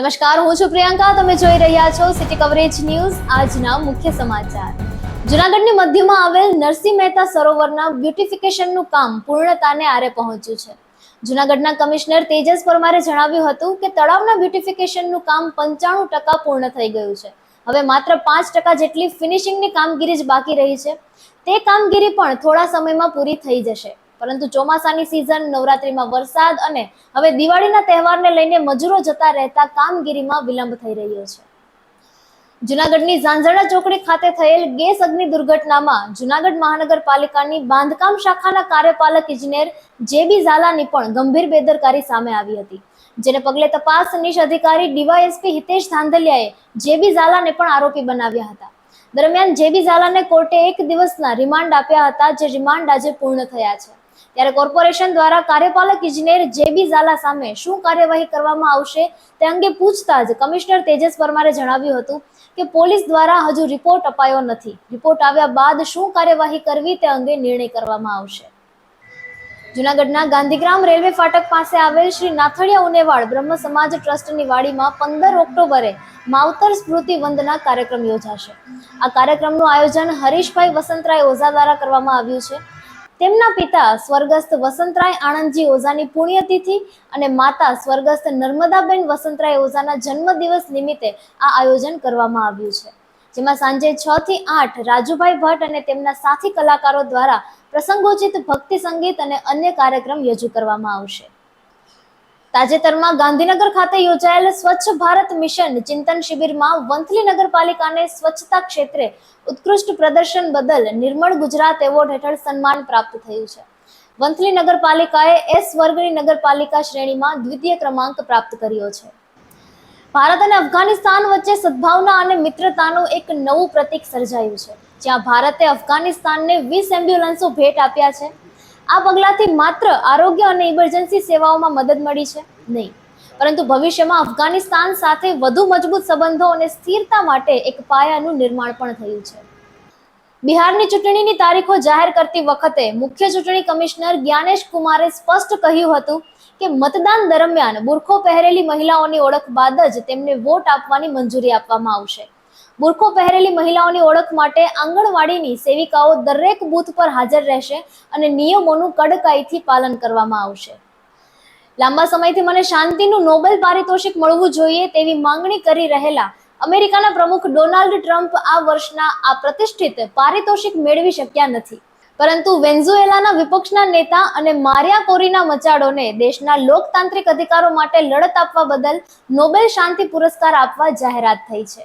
નમસ્કાર, હું છું પ્રિયંકા. તમે જોઈ રહ્યા છો સિટી કવરેજ ન્યૂઝ આજના મુખ્ય સમાચાર. જૂનાગઢની મધ્યમાં આવેલ નરસિંહ મહેતા સરોવરના બ્યુટિફિકેશનનું કામ પૂર્ણતાને આરે પહોંચ્યું છે. જૂનાગઢના કમિશનર તેજસ પરમારે જણાવ્યું હતું કે તળાવના બ્યુટિફિકેશનનું કામ પંચાણું ટકા પૂર્ણ થઈ ગયું છે. હવે માત્ર પાંચ ટકા જેટલી ફિનિશિંગની કામગીરી જ બાકી રહી છે. તે કામગીરી પણ થોડા સમયમાં પૂરી થઈ જશે. પરંતુ ચોમાસાની સિઝન નવરાત્રીમાં વરસાદ અને હવે દિવાળીના તહેવારને લઈને મજૂરો જતા રહેતા કામગીરીમાં વિલંબ થઈ રહ્યો છે. જુનાગઢની ઝાંઝરડા ચોકડી ખાતે થયેલ ગેસ અગ્નિ દુર્ઘટનામાં જુનાગઢ મહાનગરપાલિકાની બાંધકામ શાખાના કાર્યપાલક ઇજનેર જેબી ઝાલાની પણ ગંભીર બેદરકારી સામે આવી હતી. જેને પગલે તપાસ નિશ અધિકારી ડીવાયએસપી હિતેશ ધાંધલિયાએ જેબી ઝાલાને પણ આરોપી બનાવ્યા હતા. દરમિયાન જેબી ઝાલાને કોર્ટે એક દિવસના રિમાન્ડ આપ્યા હતા, જે રિમાન્ડ આજે પૂર્ણ થયા છે. ત્યારે કોર્પોરેશન દ્વારા કાર્યપાલક ઇજનેર જેબી ઝાલા સામે શું કાર્યવાહી કરવામાં આવશે તે અંગે પૂછતા જ કમિશનર તેજસ પરમારે જણાવ્યું હતું કે પોલીસ દ્વારા હજુ રિપોર્ટ અપાયો નથી. રિપોર્ટ આવ્યા બાદ શું કાર્યવાહી કરવી તે અંગે નિર્ણય કરવામાં આવશે. જુનાગઢના ગાંધીગ્રામ રેલવે ફાટક પાસે આવેલ શ્રી નાથડિયા ઉનેવાડ બ્રહ્મ સમાજ ટ્રસ્ટની વાડીમાં પંદર ઓક્ટોબરે માવતર સ્મૃતિ વંદના કાર્યક્રમ યોજાશે. આ કાર્યક્રમનું આયોજન હરીશભાઈ વસંતરાય ઓઝા દ્વારા કરવામાં આવ્યું છે. તેમના પિતા સ્વર્ગસ્થ વસંતરાય આણંદજી ઓઝાની પુણ્યતિથિ અને માતા સ્વર્ગસ્થ નર્મદાબેન વસંતરાય ઓઝાના જન્મદિવસ નિમિત્તે આ આયોજન કરવામાં આવ્યું છે. જેમાં સાંજે છ થી આઠ રાજુભાઈ ભટ્ટ અને તેમના સાથી કલાકારો દ્વારા પ્રસંગોચિત ભક્તિ સંગીત અને અન્ય કાર્યક્રમ રજૂ કરવામાં આવશે. તાજેતરમાં ગાંધીનગર ખાતે યોજાયેલ સ્વચ્છ ભારત મિશન ચિંતન શિબિરમાં વંથલી નગરપાલિકાને સ્વચ્છતા ક્ષેત્રે ઉત્કૃષ્ટ પ્રદર્શન બદલ નિર્મળ ગુજરાત એવોર્ડ હેઠળ સન્માન પ્રાપ્ત થયું છે. વંથલી નગરપાલિકાએ એસ વર્ગની નગરપાલિકા શ્રેણીમાં દ્વિતીય ક્રમાંક પ્રાપ્ત કર્યો છે. ભારત અને અફઘાનિસ્તાન વચ્ચે સદભાવના અને મિત્રતાનું એક નવું પ્રતીક સર્જાયું છે. જ્યાં ભારતે અફઘાનિસ્તાનને વીસ એમ્બ્યુલન્સો ભેટ આપ્યા છે. આ પગલાંથી માત્ર આરોગ્ય અને ઇમરજન્સી સેવાઓમાં મદદ મળી છે? નહીં. પરંતુ ભવિષ્યમાં અફઘાનિસ્તાન સાથે વધુ મજબૂત સંબંધો અને સ્થિરતા માટે એક પાયાનું નિર્માણ પણ થયું છે. બિહારની ચૂંટણીની તારીખો જાહેર કરતી વખતે મુખ્ય ચૂંટણી કમિશનર જ્ઞાનેશ કુમારે સ્પષ્ટ કહ્યું હતું કે મતદાન દરમિયાન બુરખો પહેરેલી મહિલાઓની ઓળખ બાદ જ તેમને વોટ આપવાની મંજૂરી આપવામાં આવશે. બુરખો પહેરેલી મહિલાઓની ઓળખ માટે આંગણવાડીની સેવિકાઓ દરેક બૂથ પર હાજર રહેશે અને નિયમોનું કડકાઈથી પાલન કરવામાં આવશે. લાંબા સમયથી મને શાંતિનું નોબેલ પારિતોષિક મળવું જોઈએ તેવી માંગણી કરી રહેલા અમેરિકાના પ્રમુખ ડોનાલ્ડ ટ્રમ્પ આ વર્ષના આ પ્રતિષ્ઠિત પારિતોષિક મેળવી શક્યા નથી. પરંતુ વેન્ઝુએલાના વિપક્ષના નેતા અને મારિયા કોરીના મચાડોને દેશના લોકતાંત્રિક અધિકારો માટે લડત આપવા બદલ નોબેલ શાંતિ પુરસ્કાર આપવા જાહેરાત થઈ છે.